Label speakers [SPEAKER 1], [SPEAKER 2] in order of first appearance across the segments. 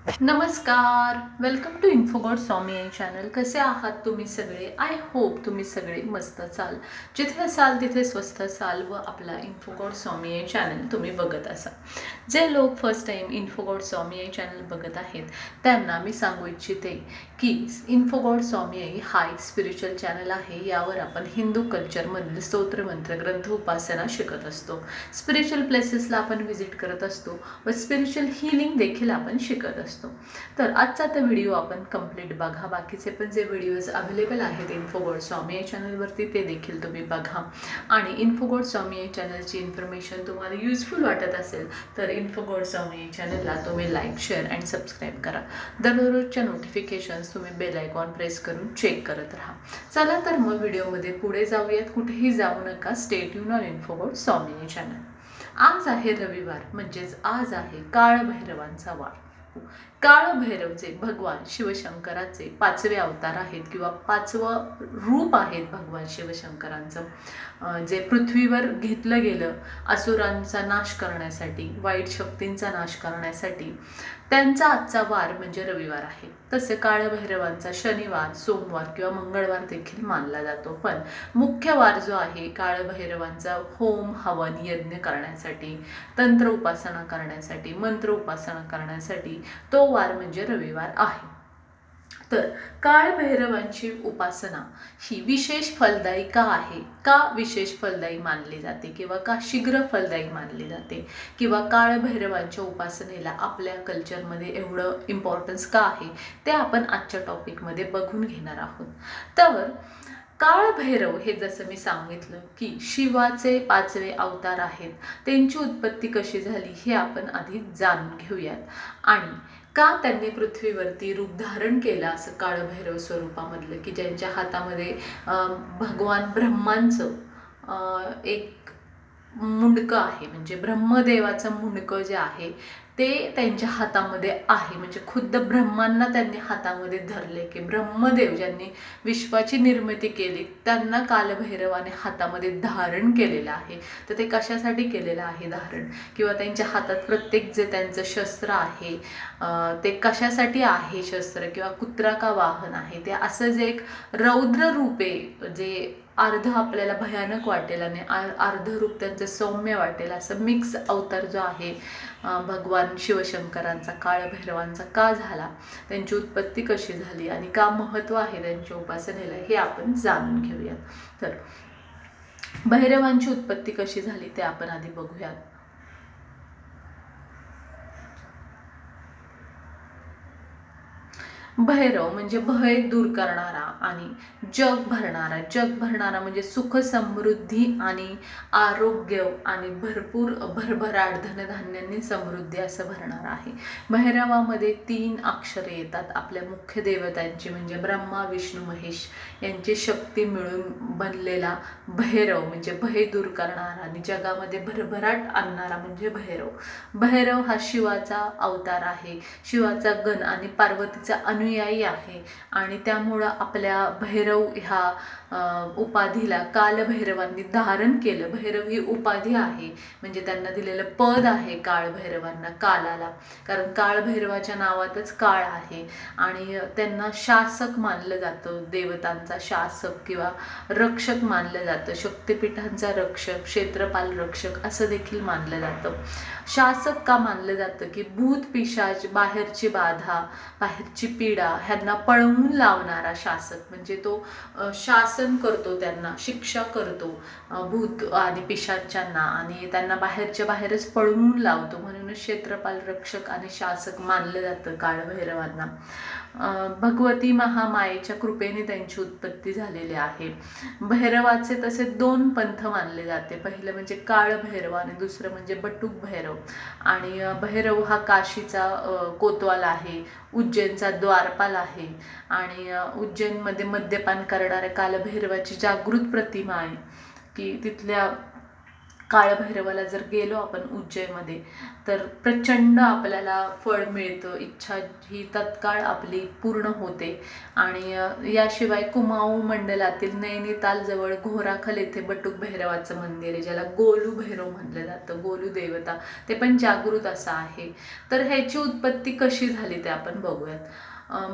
[SPEAKER 1] नमस्कार welcome to Infogod Swami Aai channel कसे आहात तुम्ही सगळे? आय होप तुम्ही सगळे मस्त असाल जिथे असाल तिथे स्वस्त असाल व आपला इन्फोगॉड स्वामी आई चॅनल तुम्ही बघत असाल. जे लोक first time Infogod Swami Aai channel बघत आहेत त्यांना मी सांगू इच्छिते की इन्फोगॉड स्वामी आई हा एक स्पिरिच्युअल चॅनल आहे. यावर आपण हिंदू कल्चरमधील स्तोत्रमंत्र ग्रंथ उपासना शिकत असतो. स्पिरिच्युअल प्लेसेसला आपण व्हिजिट करत असतो व स्पिरिच्युअल हिलिंग देखील आपण शिकत असतो तर आजचा तर व्हिडिओ आपण कंप्लीट बघा. बाकीचे पण जे व्हिडिओज अवेलेबल आहेत इन्फोगोड स्वामी या चॅनलवरती ते देखील तुम्ही बघा. आणि इन्फोगोड स्वामी या चॅनलची इन्फॉर्मेशन तुम्हाला युजफुल वाटत असेल तर इन्फोगोड स्वामी या चॅनलला तुम्ही लाईक शेअर अँड सबस्क्राईब करा. दररोजच्या नोटिफिकेशन्स तुम्ही बेल आयकॉन प्रेस करून चेक करत राहा. चला तर मग व्हिडिओमध्ये पुढे जाऊयात. कुठेही जाऊ नका. स्टेट युन ऑन इन्फोगोड स्वामी चॅनल आज आहे रविवार. म्हणजेच आज आहे काळ भैरवांचा वार. काळ भैरवचे भगवान शिवशंकराचे पाचवे अवतार आहेत किंवा पाचवं रूप आहेत भगवान शिवशंकरांचं. जे पृथ्वीवर घेतलं गेलं असुरांचा नाश करण्यासाठी वाईट शक्तींचा नाश करण्यासाठी त्यांचा आजचा वार म्हणजे रविवार आहे. तसे काळभैरवांचा शनिवार सोमवार किंवा मंगळवार देखील मानला जातो. पण मुख्य वार जो आहे काळभैरवांचा होम हवन यज्ञ करण्यासाठी तंत्र उपासना करण्यासाठी मंत्र उपासना करण्यासाठी तो वार म्हणजे रविवार आहे. तर काळभैरवांची उपासना ही विशेष फलदायी का आहे? का विशेष फलदायी मानली जाते किंवा का शीघ्र फलदायी मानली जाते? किंवा काळभैरवांच्या उपासनेला आपल्या कल्चरमध्ये एवढं इम्पॉर्टन्स का आहे? ते आपण आजच्या टॉपिकमध्ये बघून घेणार आहोत. तर काळभैरव हे जसं मी सांगितलं की शिवाचे पाचवे अवतार आहेत. त्यांची उत्पत्ती कशी झाली हे आपण आधी जाणून घेऊयात. आणि का त्यांनी पृथ्वीवरती रूप धारण केलं असं काळभैरव स्वरूपामधलं की ज्यांच्या हातामध्ये भगवान ब्रह्मांचं एक मुंडकं आहे. म्हणजे ब्रह्मदेवाचं मुंडकं जे आहे ते त्यांच्या हातामध्ये आहे. म्हणजे खुद्द ब्रह्मांना त्यांनी हातामध्ये धरले की ब्रह्मदेव ज्यांनी विश्वाची निर्मिती केली त्यांना कालभैरवाने हातामध्ये धारण केलेलं आहे. तर ते कशासाठी केलेलं आहे धारण? किंवा त्यांच्या हातात प्रत्येक जे त्यांचं शस्त्र आहे ते कशासाठी आहे शस्त्र? किंवा कुत्रा का वाहन आहे? ते असं जे एक रौद्र रूपे जे अर्ध आपल्याला भयानक वाटेल आणि आ- अर्ध रूप त्यांचं सौम्य वाटेल असं मिक्स अवतार जो आहे भगवान शिवशंकरांचा काळभैरवांचा का झाला? त्यांची उत्पत्ती कशी झाली? आणि का महत्त्व आहे त्यांच्या उपासनेला? हे आपण जाणून घेऊयात. तर भैरवांची उत्पत्ती कशी झाली ते आपण आधी बघूयात. भैरव म्हणजे भय दूर करणारा आणि जग भरणारा. जग भरणारा म्हणजे सुख समृद्धी आणि आरोग्य आणि भरपूर भरभराट धनधान्यांनी समृद्धी असं भरणारा आहे. भैरवामध्ये तीन अक्षरे येतात. आपल्या मुख्य देवतांची म्हणजे ब्रह्मा विष्णू महेश यांची शक्ती मिळून बनलेला भैरव म्हणजे भय दूर करणारा आणि जगामध्ये भरभराट आणणारा म्हणजे भैरव. भैरव हा शिवाचा अवतार आहे. शिवाचा गण आणि पार्वतीचा अनुयायी आहे. आणि त्यामुळं आपल्या भैरव ह्या उपाधीला कालभैरवांनी धारण केलं. भैरव ही उपाधी आहे. म्हणजे त्यांना दिलेलं पद आहे काळभैरवांना कालाला. कारण काळभैरवाच्या नावातच काळ आहे. आणि त्यांना शासक मानलं जातं. देवतांचा शासक किंवा रक्षक मानलं जातं. शक्तिपीठांचा रक्षक क्षेत्रपाल रक्षक असं देखील मानलं जातं. शासक का मानलं जातं की भूत पिशाच बाहेरची बाधा बाहेरची पीडा ह्यांना पळवून लावणारा शासक. म्हणजे तो शासक शासन करतो त्यांना शिक्षा करतो भूत आणि पिशाच्यांना आणि त्यांना बाहेरच्या बाहेरच पळवून लावतो. म्हणूनच क्षेत्रपाल रक्षक आणि शासक मानलं जातं काळभैरवांना. भगवती महामायेच्या कृपेने त्यांची उत्पत्ती झालेली आहे. भैरवाचे तसे दोन पंथ मानले जाते. पहिलं म्हणजे काळ भैरव आणि दुसरं म्हणजे बटूक भैरव. आणि भैरव हा काशीचा कोतवाल आहे उज्जैनचा द्वारपाल आहे. आणि उज्जैनमध्ये मद्यपान करणाऱ्या कालभैरवाची जागृत प्रतिमा आहे की तिथल्या काळभैरवाला जर गेलो आपण उज्जैनमध्ये तर प्रचंड आपल्याला फळ मिळतं. इच्छा ही तत्काळ आपली पूर्ण होते. आणि याशिवाय कुमाऊ मंडलातील नैनितालजवळ घोराखल येथे बटुक भैरवाचं मंदिर आहे ज्याला गोलू भैरव म्हटलं जातं. गोलू देवता. ते पण जागृत असं आहे. तर ह्याची उत्पत्ती कशी झाली ते आपण बघूयात.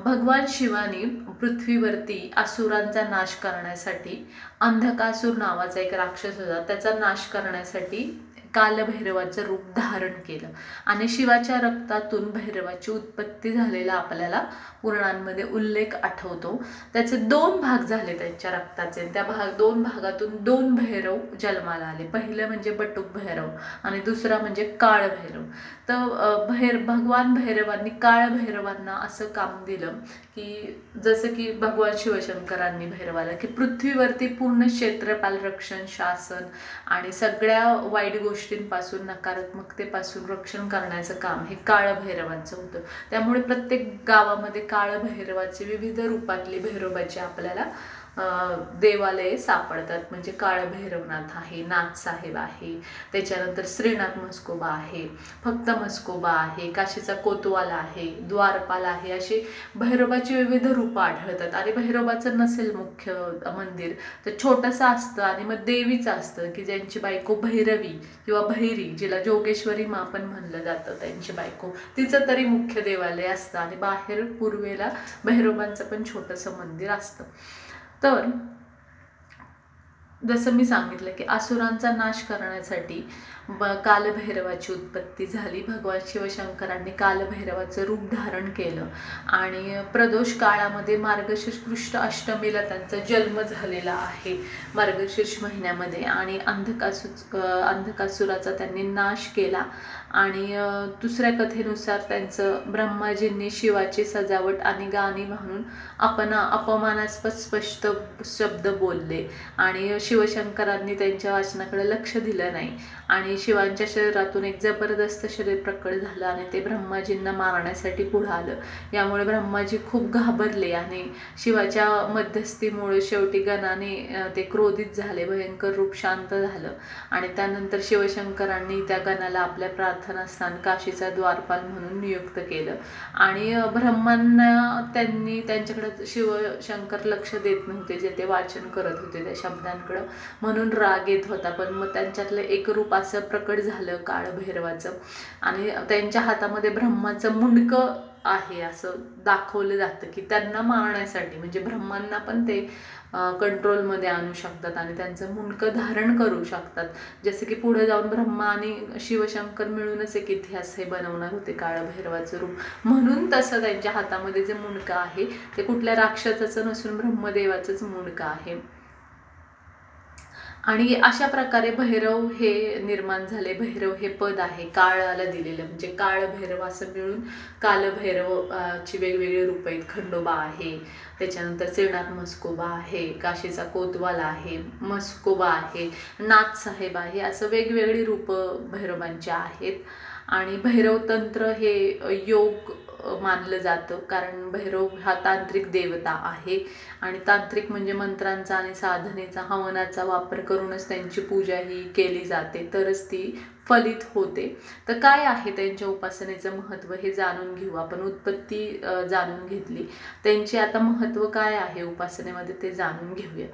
[SPEAKER 1] भगवान शिवानी पृथ्वीवरती असुरांचा नाश करण्यासाठी अंधकासूर नावाचा एक राक्षस होता. त्याचा नाश करण्यासाठी कालभैरवाचं रूप धारण केलं. आणि शिवाच्या रक्तातून भैरवाची उत्पत्ती झालेला आपल्याला पुराणांमध्ये उल्लेख आठवतो. त्याचे दोन भाग झाले त्यांच्या रक्ताचे. त्या भाग दोन भागातून दोन भैरव जन्माला आले. पहिलं म्हणजे बटुक भैरव आणि दुसरा म्हणजे काळ भैरव. तर भैर भगवान भैरवांनी काळ भैरवांना असं काम दिलं की जसं की भगवान शिवशंकरांनी भैरवाला की पृथ्वीवरती पूर्ण क्षेत्रपाल रक्षण शासन आणि सगळ्या वाईट गोष्टींपासून नकारात्मकतेपासून रक्षण करण्याचं काम हे काळभैरवांचं होतं. त्यामुळे प्रत्येक गावामध्ये काळभैरवाचे विविध रूपातली भैरवाची आपल्याला देवालये सापडतात. म्हणजे काळभैरवनाथ आहे नाथसाहेब आहे त्याच्यानंतर श्रीनाथ मस्कोबा आहे फक्त मस्कोबा आहे काशीचा कोतवाल आहे द्वारपाल आहे अशी भैरवाची विविध रूपं आढळतात. आणि भैरवाचं नसेल मुख्य मंदिर तर छोटंसं असतं आणि मग देवीचं असतं की ज्यांची बायको भैरवी किंवा भैरी जिला जोगेश्वरी मा पण म्हणलं जातं त्यांची बायको. तिचं तरी मुख्य देवालय असतं आणि बाहेर पूर्वेला भैरवांचं पण छोटंसं मंदिर असतं. तर जसं मी सांगितलं की असुरांचा नाश करण्यासाठी ब कालभैरवाची उत्पत्ती झाली. भगवान शिवशंकरांनी कालभैरवाचं रूप धारण केलं. आणि प्रदोष काळामध्ये मार्गशीर्ष कृष्ण अष्टमीला त्यांचा जन्म झालेला आहे. मार्गशीर्ष महिन्यामध्ये आणि अंधकासू अंधकासुराचा त्यांनी नाश केला. आणि दुसऱ्या कथेनुसार त्यांचं ब्रह्माजींनी शिवाची सजावट आणि गाणी म्हणून आपण अपमानास्पद स्पष्ट शब्द बोलले. आणि शिवशंकरांनी त्यांच्या वाचनाकडे लक्ष दिलं नाही. आणि शिवांच्या शरीरातून एक जबरदस्त शरीर प्रकट झालं आणि ते ब्रह्माजींना मारण्यासाठी पुढं आलं. यामुळे ब्रह्माजी खूप घाबरले आणि शिवाच्या मध्यस्थीमुळे शेवटी गणाने ते क्रोधित झाले भयंकर रूप शांत झालं. आणि त्यानंतर शिवशंकरांनी त्या गणाला आपल्या प्रार्थनास्थान काशीचा द्वारपाल म्हणून नियुक्त केलं. आणि ब्रह्मांना त्यांनी त्यांच्याकडे शिवशंकर लक्ष देत नव्हते जे ते वाचन करत होते त्या शब्दांकडं. म्हणून राग येत होता पण मग त्यांच्यातलं एक रूप असं प्रकट झालं काळभैरवाचं आणि त्यांच्या हातामध्ये ब्रह्माचं मुंडकं आहे असं दाखवलं जातं की त्यांना मारण्यासाठी म्हणजे ब्रह्मांना पण ते कंट्रोलमध्ये आणू शकतात आणि त्यांचं मुंडकं धारण करू शकतात. जसं की पुढे जाऊन ब्रह्मा आणि शिवशंकर मिळूनच एक इतिहास हे बनवणार होते काळभैरवाचं रूप. म्हणून तसं त्यांच्या हातामध्ये जे मुंडकं आहे ते कुठल्या राक्षसाचं नसून ब्रह्मदेवाचंच मुंडकं आहे. आणि अशा प्रकारे भैरव हे निर्माण झाले. भैरव हे पद आहे काळाला दिलेलं. म्हणजे काळ भैरव असं मिळून कालभैरव ची वेगवेगळी रूप आहेत. खंडोबा आहे त्याच्यानंतर श्रीनाथ मस्कोबा आहे काशीचा कोतवाल आहे मस्कोबा आहे नाथ साहेब आहे असं वेगवेगळी रूपं भैरवांची आहेत. आणि भैरव तंत्र हे योग मानलं जातं. कारण भैरव हा तांत्रिक देवता आहे. आणि तांत्रिक म्हणजे मंत्रांचा आणि साधनेचा हवनाचा वापर करूनच त्यांची पूजा ही केली जाते. तरच ती फलित होते. तर काय आहे त्यांच्या उपासनेचं महत्त्व हे जाणून घेऊ. आपण उत्पत्ती जाणून घेतली. त्यांची आता महत्त्व काय आहे उपासनेमध्ये ते जाणून घेऊयात.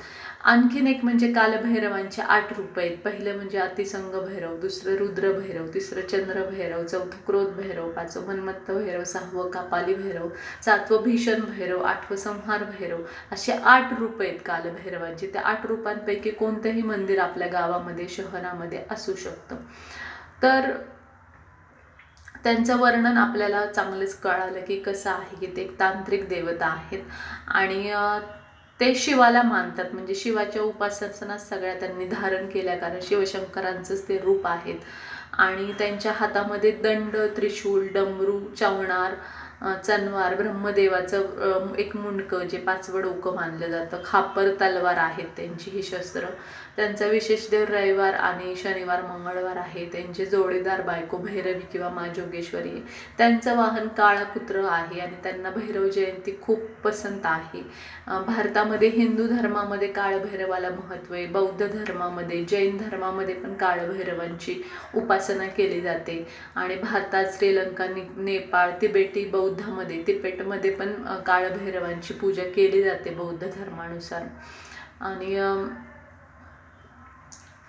[SPEAKER 1] आणखीन एक म्हणजे कालभैरवांचे आठ रूप आहेत. पहिलं म्हणजे अतिसंग भैरव दुसरं रुद्रभैरव तिसरं चंद्रभैरव चौथं क्रोध भैरव पाचवं मन्मत्त भैरव सहावं कापाली भैरव सातवं भीषण भैरव आठवं संहार भैरव असे आठ रूप आहेत कालभैरवांचे. त्या आठ रूपांपैकी कोणतंही मंदिर आपल्या गावामध्ये शहरामध्ये असू शकतं. तर त्यांचं वर्णन आपल्याला चांगलंच कळालं की कसं आहे की ते एक तांत्रिक देवता आहेत. आणि ते शिवाला मानतात. म्हणजे शिवाच्या उपासनात सगळ्या त्यांनी धारण केल्या कारण शिवशंकरांचंच ते रूप आहेत. आणि त्यांच्या हातामध्ये दंड त्रिशूल डमरू चवणार चनवार ब्रह्मदेवाचं एक मुंडकं जे पाचवं डोकं मानलं जातं. खापर तलवार आहेत त्यांची ही शस्त्र. त्यांचा विशेष देव रविवार आणि शनिवार मंगळवार आहे. त्यांचे जोडीदार बायको भैरवी किंवा मा जोगेश्वरी. त्यांचं वाहन काळा कुत्र आहे आणि त्यांना भैरव जयंती खूप पसंत आहे. भारतामध्ये हिंदू धर्मामध्ये काळभैरवाला महत्त्व आहे. बौद्ध धर्मामध्ये जैन धर्मामध्ये पण काळभैरवांची उपासना केली जाते. आणि भारतात श्रीलंका नेपाळ तिबेटी बौद्ध बौद्धामध्ये तिपेटमध्ये पण काळभैरवांची पूजा केली जाते बौद्ध धर्मानुसार. आणि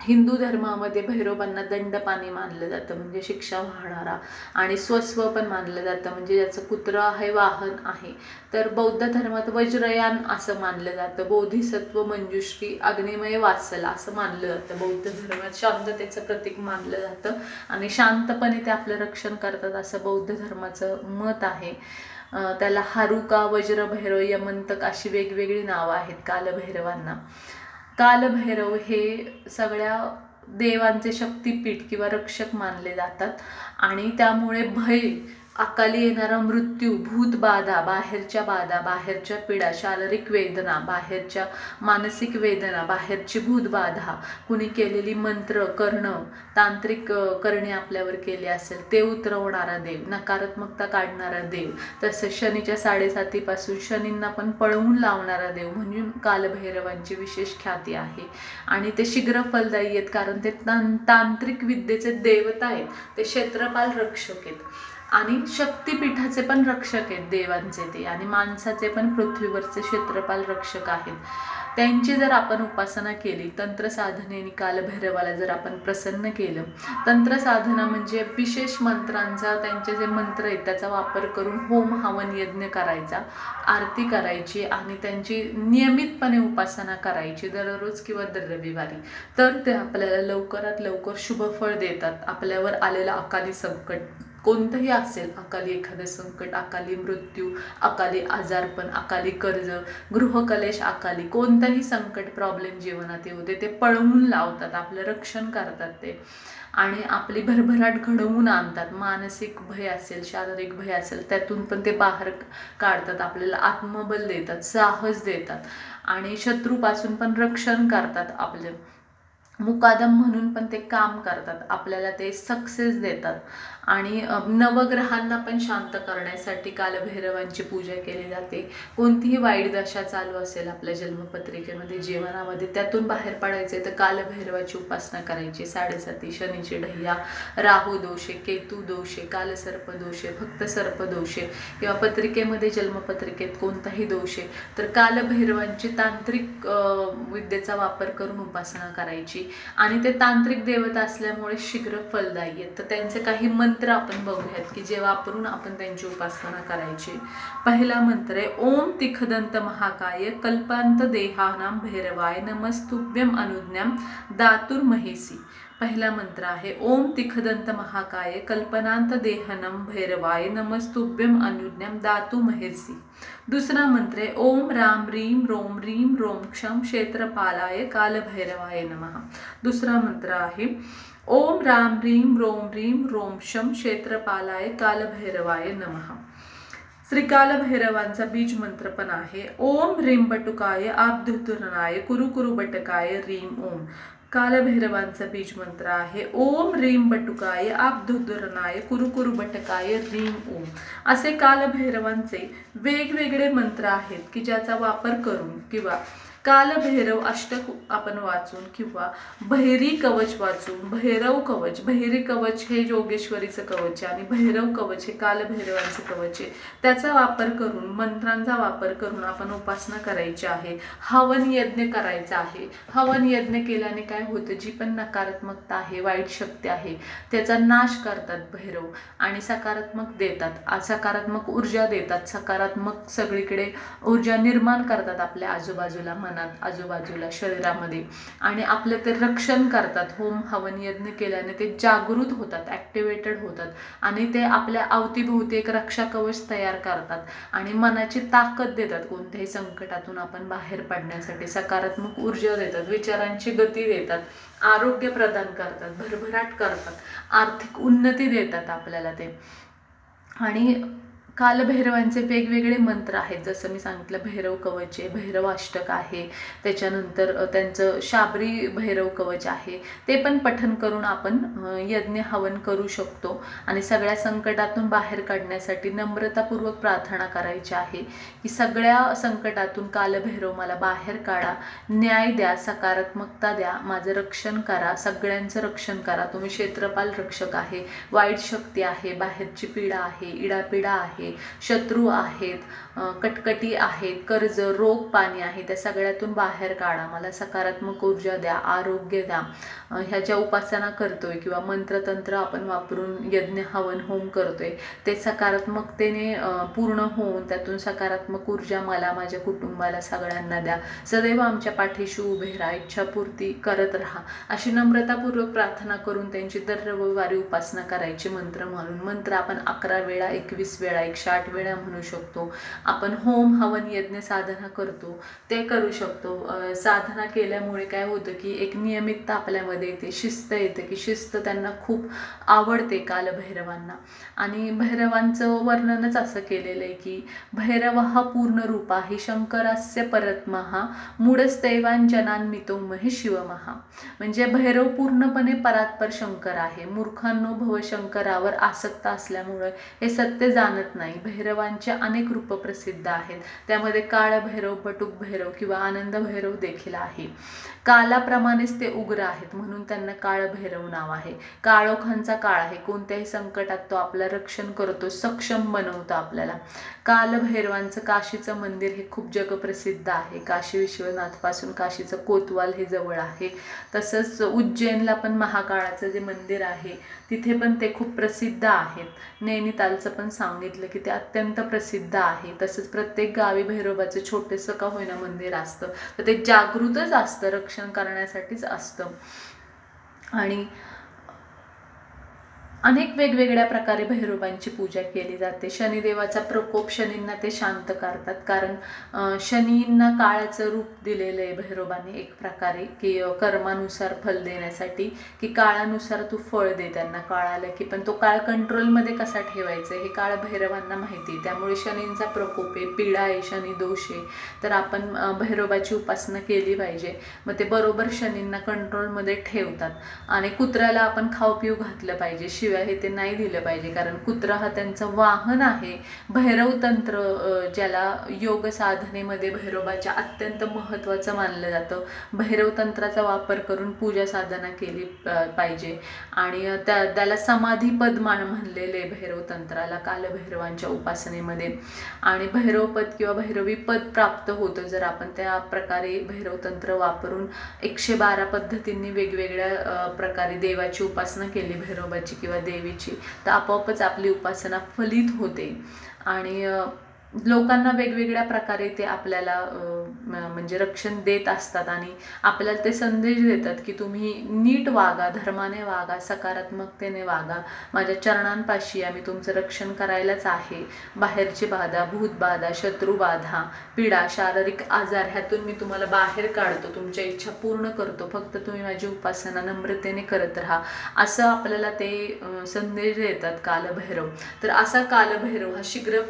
[SPEAKER 1] हिंदू धर्मामध्ये भैरवांना दंडपाणी मानलं जातं म्हणजे शिक्षा वाहणारा आणि स्वस्व पण मानलं जातं म्हणजे ज्याचं कुत्र आहे वाहन आहे. तर बौद्ध धर्मात वज्रयान असं मानलं जातं बोधिसत्व मंजुश्री अग्निमय वासला असं मानलं जातं. बौद्ध धर्मात शांततेचं प्रतीक मानलं जातं आणि शांतपणे ते आपलं रक्षण करतात असं बौद्ध धर्माचं मत आहे. त्याला हारुका वज्रभैरव यमंतक अशी वेगवेगळी नावं आहेत कालभैरवांना. कालभैरव हे सगळ्या देवांचे शक्तिपीठ किंवा रक्षक मानले जातात. आणि त्यामुळे भय अकाली येणारा मृत्यू भूतबाधा बाहेरच्या बाधा बाहेरच्या पिढा शारीरिक वेदना बाहेरच्या मानसिक वेदना बाहेरची भूतबाधा कुणी केलेली मंत्र करणं तांत्रिक करणे आपल्यावर केली असेल ते उतरवणारा देव नकारात्मकता काढणारा देव. तसंच शनीच्या साडेसातीपासून शनींना पण पळवून लावणारा देव म्हणजे कालभैरवांची विशेष ख्याती आहे. आणि ते शीघ्र फलदायी आहेत कारण ते तां तांत्रिक विद्येचे देवता आहेत. ते क्षेत्रपाल रक्षक आहेत. आणि शक्तिपीठाचे पण रक्षक आहेत देवांचे ते आणि माणसाचे पण पृथ्वीवरचे क्षेत्रपाल रक्षक आहेत. त्यांची जर आपण उपासना केली तंत्रसाधनेने कालभैरवाला जर आपण प्रसन्न केलं तंत्रसाधना म्हणजे विशेष मंत्रांचा त्यांचे जे मंत्र आहेत त्याचा वापर करून होम हवन यज्ञ करायचा आरती करायची आणि त्यांची नियमितपणे उपासना करायची दररोज किंवा दर रविवारी. तर ते आपल्याला लवकरात लवकर शुभफळ देतात आपल्यावर आलेलं अकाली संकट कोणतंही असेल अकाली एखादं संकट अकाली मृत्यू अकाली आजारपण अकाली कर्ज गृहकलेश अकाली कोणतंही संकट प्रॉब्लेम जीवनात येऊ दे ते पळवून लावतात आपलं रक्षण करतात ते. आणि आपली भरभराट घडवून आणतात. मानसिक भय असेल शारीरिक भय असेल त्यातून पण ते बाहेर काढतात आपल्याला आत्मबल देतात साहस देतात. आणि शत्रूपासून पण रक्षण करतात आपलं. मुकादम म्हणून पण ते काम करतात. आपल्याला ते सक्सेस देतात. आणि नवग्रहांना पण शांत करण्यासाठी कालभैरवांची पूजा केली जाते. कोणतीही वाईट दशा चालू असेल आपल्या जन्मपत्रिकेमध्ये जीवनामध्ये त्यातून बाहेर पडायचे तर कालभैरवाची उपासना करायची. साडेसाती शनीची ढय्या राहू दोषे केतू दोषे कालसर्प दोषे भक्त सर्प दोषे किंवा पत्रिकेमध्ये जन्मपत्रिकेत कोणताही दोषे तर कालभैरवांची तांत्रिक विद्येचा वापर करून उपासना करायची. आणि ते तांत्रिक देवता असल्यामुळे शीघ्र फलदायी आहेत. तर त्यांचे काही मंत्र आपण बघूयात की जे वापरून आपण त्यांची उपासना करायची. पहिला मंत्र आहे ओम तिखदंत महाकाय कल्पांत देहानाम भैरवाय नमस्तुभ्यम अनुज्ञाम दातुर महेसी पहिला मंत्र आहे ओम तिखदंत महाकाय कल्पनांत देहनम भैरवाय नमस्तुभ्यम अनुज्ञम दातु महेसी दुसरा मंत्र आहे ओम राम रीम रोम रीम रोम क्षम क्षेत्रपालाय कालभैरवाय नमः। दुसरा मंत्र आहे ओम राम रीम रोम रीम रोम शम क्षेत्रपालाय कालभैरवाय नमः। श्रीकालभैरवांचा बीज मंत्र पण आहे ओम रीम बटुकाय आबधुतुरनाय कुरु बटकाय रीम ओम। कालभैरवांचा बीज मंत्र आहे. ओम रीम बटुकाय आबधुतुरनाय कुरुकुरु बटकाय रीम ओम. असे कालभैरवांचे वेगवेगळे मंत्र आहेत की ज्याचा वापर करून किंवा कालभैरव अष्टक आपण वाचून किंवा भैरी कवच वाचून भैरव कवच भैरी कवच हे योगेश्वरीचं कवच आहे आणि भैरव कवच हे कालभैरवांचं कवच आहे. त्याचा वापर करून मंत्रांचा वापर करून आपण उपासना करायची आहे. हवन यज्ञ करायचा आहे. हवन यज्ञ केल्याने काय होतं? जी पण नकारात्मकता आहे वाईट शक्ती आहे त्याचा नाश करतात भैरव आणि सकारात्मक देतात. सकारात्मक ऊर्जा देतात. सकारात्मक सगळीकडे ऊर्जा निर्माण करतात आपल्या आजूबाजूला. मनात आजूबाजूला शरीरामध्ये. आणि आपलं ते रक्षण करतात. होम हवन यज्ञ केल्याने ते जागृत होतात ॲक्टिवेटेड होतात. आणि ते आपल्या अवतीभोवती एक रक्षा कवच तयार करतात. आणि मनाची ताकद देतात. कोणत्याही संकटातून आपण बाहेर पडण्यासाठी सकारात्मक ऊर्जा देतात विचारांची गती देतात आरोग्य प्रदान करतात भरभराट करतात आर्थिक उन्नती देतात आपल्याला ते. आणि कालभैरवांचे वेगवेगळे मंत्र आहेत. जसं मी सांगितलं भैरव कवच आहे भैरव अष्टक आहे. त्याच्यानंतर त्यांचं शाबरी भैरव कवच आहे. ते पण पठन करून आपण यज्ञ हवन करू शकतो. आणि सगळ्या संकटातून बाहेर काढण्यासाठी नम्रतापूर्वक प्रार्थना करायची आहे की सगळ्या संकटातून कालभैरव मला बाहेर काढा. न्याय द्या सकारात्मकता द्या माझं रक्षण करा सगळ्यांचं रक्षण करा. तुम्ही क्षेत्रपाल रक्षक आहे वाईट शक्ती आहे बाहेरची पीडा आहे इडापिडा आहे. शत्रू आहेत कटकटी आहेत कर्ज रोग पाणी आहे त्या सगळ्यातून बाहेर काढा. मला सकारात्मक ऊर्जा द्या आरोग्य द्या. ह्या ज्या उपासना करतोय किंवा मंत्रतंत्र आपण वापरून यज्ञ हवन होम करतोय ते सकारात्मकतेने पूर्ण होऊन त्यातून सकारात्मक ऊर्जा मला माझ्या कुटुंबाला सगळ्यांना द्या. सदैव आमच्या पाठीशी उभे राहा इच्छापूर्ती करत राहा. अशी नम्रतापूर्वक प्रार्थना करून त्यांची दर रविवारी उपासना करायची मंत्र म्हणून. मंत्र आपण अकरा वेळा एकवीस वेळा एकशे आठ वेळा म्हणू शकतो. आपण होम हवन यज्ञ साधना करतो. ते करू शकतो. साधना केल्यामुळे काय होतं की एक नियमितता आपल्यामध्ये येते शिस्त येते की शिस्त त्यांना खूप आवडते कालभैरवांना. आणि भैरवांचं वर्णनच असं केलेलं आहे की भैरव हा पूर्ण रूप आहे शंकरास्य परत्महा मूढस्तैवांजनान्मितो महे शिवमहा. म्हणजे भैरव पूर्णपणे परात्पर शंकर आहे. मूर्खांनो भवशंकरावर आसक्त असल्यामुळे हे सत्य जाणत नाही. नाही. भैरवांचे अनेक रूप प्रसिद्ध आहेत. त्यामध्ये काळ भैरव बटुक भैरव किंवा आनंद भैरव देखील आहे. कालाप्रमाणेच ते उग्र आहेत म्हणून त्यांना काळभैरव नाव आहे. काळोखांचा काळ आहे. कोणत्याही संकटात तो आपलं रक्षण करतो सक्षम बनवतो आपल्याला. कालभैरवांचं काशीचं मंदिर हे खूप जगप्रसिद्ध आहे. काशी विश्वनाथपासून काशीचं कोतवाल हे जवळ आहे. तसंच उज्जैनला पण महाकाळाचं जे मंदिर आहे तिथे पण ते खूप प्रसिद्ध आहेत. नैनितालचं पण सांगितलं की ते अत्यंत प्रसिद्ध आहे. तसंच प्रत्येक गावी भैरोबाचं छोटेसं का होईना मंदिर असतं. तर ते जागृतच असतं रक्षण करण्यासाठीच असतं. आणि अनेक वेगवेगळ्या प्रकारे भैरवांची पूजा केली जाते. शनिदेवाचा प्रकोप शनींना ते शांत करतात. कारण शनींना काळाचं रूप दिलेलं आहे भैरवाने एक प्रकारे की कर्मानुसार फल देण्यासाठी की काळानुसार तू फळ दे त्यांना काळाला की पण तो काळ कंट्रोलमध्ये कसा ठेवायचा हे काळ भैरवांना माहिती आहे. त्यामुळे शनींचा प्रकोप आहे पीडा आहे शनी दोष आहे. तर आपण भैरोबाची उपासना केली पाहिजे. मग ते बरोबर शनींना कंट्रोलमध्ये ठेवतात. आणि कुत्र्याला आपण खाऊ पिऊ घातलं पाहिजे. शिव शिवाय हे ते नाही दिलं पाहिजे. कारण कुत्रा हा त्यांचं वाहन आहे. भैरव तंत्र ज्याला योग साधनेमध्ये भैरवाच्या अत्यंत महत्त्वाचं मानलं जातं. भैरव तंत्राचा वापर करून पूजा साधना केली पाहिजे. आणि त्या त्याला समाधीपद मान म्हणलेले भैरव तंत्राला कालभैरवांच्या उपासनेमध्ये. आणि भैरवपद किंवा भैरवी पद प्राप्त होतं जर आपण त्या प्रकारे भैरव तंत्र वापरून एकशे बारा पद्धतींनी वेगवेगळ्या प्रकारे देवाची उपासना केली भैरवाची किंवा देवीची तर आपोआपच आपली उपासना फलित होते. आणि लोकांना वेगवेगळ्या प्रकारे ते आपल्याला म्हणजे रक्षण देत असतात आणि आपल्याला ते संदेश देतात की तुम्ही नीट वागा धर्माने वागा सकारात्मकतेने वागा. माझ्या चरणांपाशी आम्ही तुमचं रक्षण करायलाच आहे. बाहेरची बाधा भूतबाधा शत्रुबाधा पीडा शारीरिक आजार ह्यातून मी तुम्हाला बाहेर काढतो तुमच्या इच्छा पूर्ण करतो. फक्त तुम्ही माझी उपासना नम्रतेने करत राहा. असं आपल्याला ते संदेश देतात कालभैरव. तर असा कालभैरव हा शीघ्र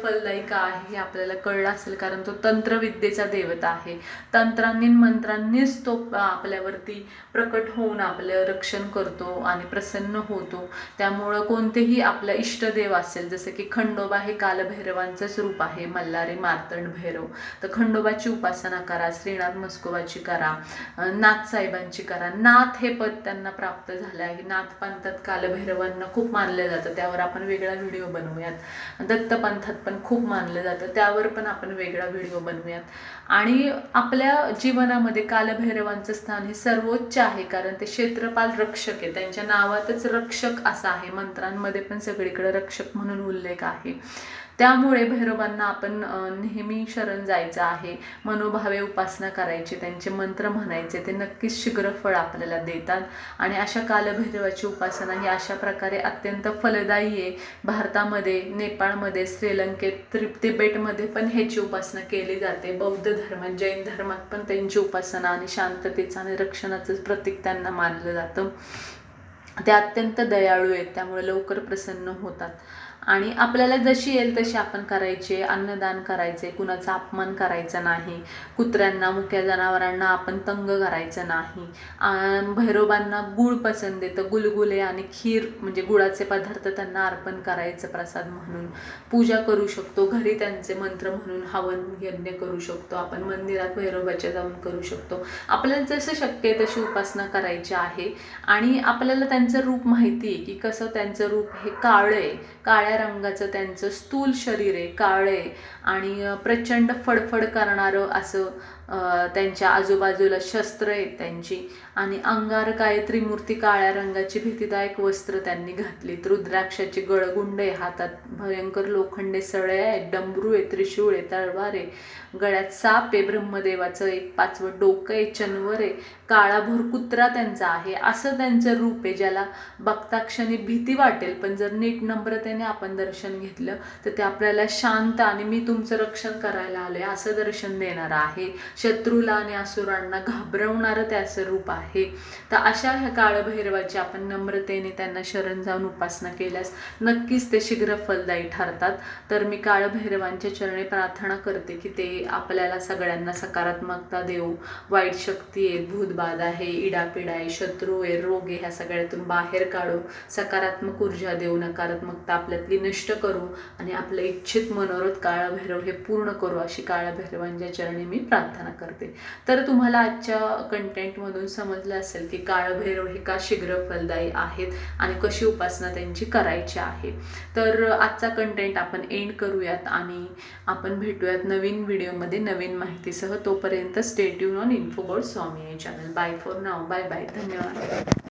[SPEAKER 1] आहे? हे आपल्याला कळलं असेल कारण तो तंत्रविद्येचा देवता आहे. तंत्रांनी मंत्रांनीच तो आपल्यावरती प्रकट होऊन आपलं रक्षण करतो आणि प्रसन्न होतो. त्यामुळं कोणतेही आपला इष्टदेव असेल जसं की खंडोबा हे कालभैरवांचंच रूप आहे मल्हारी मार्तंड भैरव. तर खंडोबाची उपासना करा श्रीनाथ मस्कोबाची करा नाथ साहेबांची करा. नाथ हे पद त्यांना प्राप्त झालं आहे नाथ पंथात कालभैरवांना खूप मानलं जातं. त्यावर आपण वेगळा व्हिडिओ बनवूयात. दत्तपंथात पण खूप मानलं जातं. त्यावर पण आपण वेगळा व्हिडिओ बनवूयात. आणि आपल्या जीवनामध्ये कालभैरवांचं स्थान हे सर्वोच्च आहे कारण ते क्षेत्रपाल रक्षक आहे. त्यांच्या नावातच रक्षक असं आहे. मंत्रांमध्ये पण सगळीकडे रक्षक म्हणून उल्लेख आहे. त्यामुळे भैरवांना आपण नेहमी शरण जायचं आहे. मनोभावे उपासना करायची त्यांचे मंत्र म्हणायचे ते नक्कीच शीघ्रफळ आपल्याला देतात. आणि अशा कालभैरवाची उपासना ही अशा प्रकारे अत्यंत फलदायी आहे. भारतामध्ये नेपाळमध्ये श्रीलंकेत त्रि तिबेटमध्ये पण ह्याची उपासना केली जाते. बौद्ध धर्मात जैन धर्मात पण त्यांची उपासना आणि शांततेचं आणि रक्षणाचं प्रतीक त्यांना मानलं जातं. ते अत्यंत दयाळू आहेत त्यामुळे लवकर प्रसन्न होतात. आणि आपल्याला जशी येईल तशी आपण करायचे अन्नदान करायचे कुणाचा अपमान करायचा नाही कुत्र्यांना मुक्या जनावरांना आपण तंग करायचं नाही. भैरोबांना गुळ पसंत येतं गुलगुले आणि खीर म्हणजे गुळाचे पदार्थ त्यांना अर्पण करायचं प्रसाद म्हणून. पूजा करू शकतो घरी त्यांचे मंत्र म्हणून हवन यज्ञ करू शकतो आपण मंदिरात भैरोबाच्या जाऊन करू शकतो. आपल्याला जसं शक्य आहे तशी उपासना करायची आहे. आणि आपल्याला त्यांचं रूप माहिती आहे की कसं त्यांचं रूप हे काळं आहे. काळ्या रंगाचं त्यांचं स्थूल शरीर आहे काळे आणि प्रचंड फडफड करणारं असं त्यांच्या आजूबाजूला शस्त्र आहेत त्यांची. आणि अंगार काय त्रिमूर्ती काळ्या रंगाची भीतीदायक वस्त्र त्यांनी घातलीत. रुद्राक्षाची गळगुंड आहे हातात भयंकर लोखंडे सळे आहेत डमरू आहे त्रिशूळ आहे तळवार आहे गळ्यात साप आहे ब्रह्मदेवाचं एक पाचवं डोकं आहे चनवर आहे. काळाभोर कुत्रा त्यांचा आहे. असं त्यांचं रूप आहे ज्याला बघता क्षणी भीती वाटेल. पण जर नीट नम्रतेने आपण दर्शन घेतलं तर ते आपल्याला शांत आणि मी तुमचं रक्षण करायला आलो आहे असं दर्शन देणारं आहे. शत्रूला आणि असुरांना घाबरवणारं त्याचं रूप आहे. तर अशा ह्या काळभैरवाची आपण नम्रतेने त्यांना शरण जाऊन उपासना केल्यास नक्कीच ते शीघ्र फलदायी ठरतात. तर मी काळभैरवांच्या चरणी प्रार्थना करते की ते आपल्याला सगळ्यांना सकारात्मकता देऊ. वाईट शक्ती आहे भूतबाध आहे इडापिडा आहे शत्रू आहे रोग आहे ह्या सगळ्यातून बाहेर काढू. सकारात्मक ऊर्जा देऊ नकारात्मकता आपल्यातली नष्ट करू आणि आपलं इच्छित मनोरथ काळभैरव हे पूर्ण करू अशी काळभैरवांच्या चरणी मी प्रार्थना करते. तर तुम्हाला आजच्या कंटेंटमधून समजलं असेल की काळभैरव हे का शीघ्र फलदायी आहेत आणि कशी उपासना त्यांची करायची आहे. तर आजचा कंटेंट आपण एंड करूयात आणि आपण भेटूयात नवीन व्हिडिओमध्ये नवीन माहितीसह. तोपर्यंत stay tuned on Infoboard Swami channel bye for now bye bye धन्यवाद.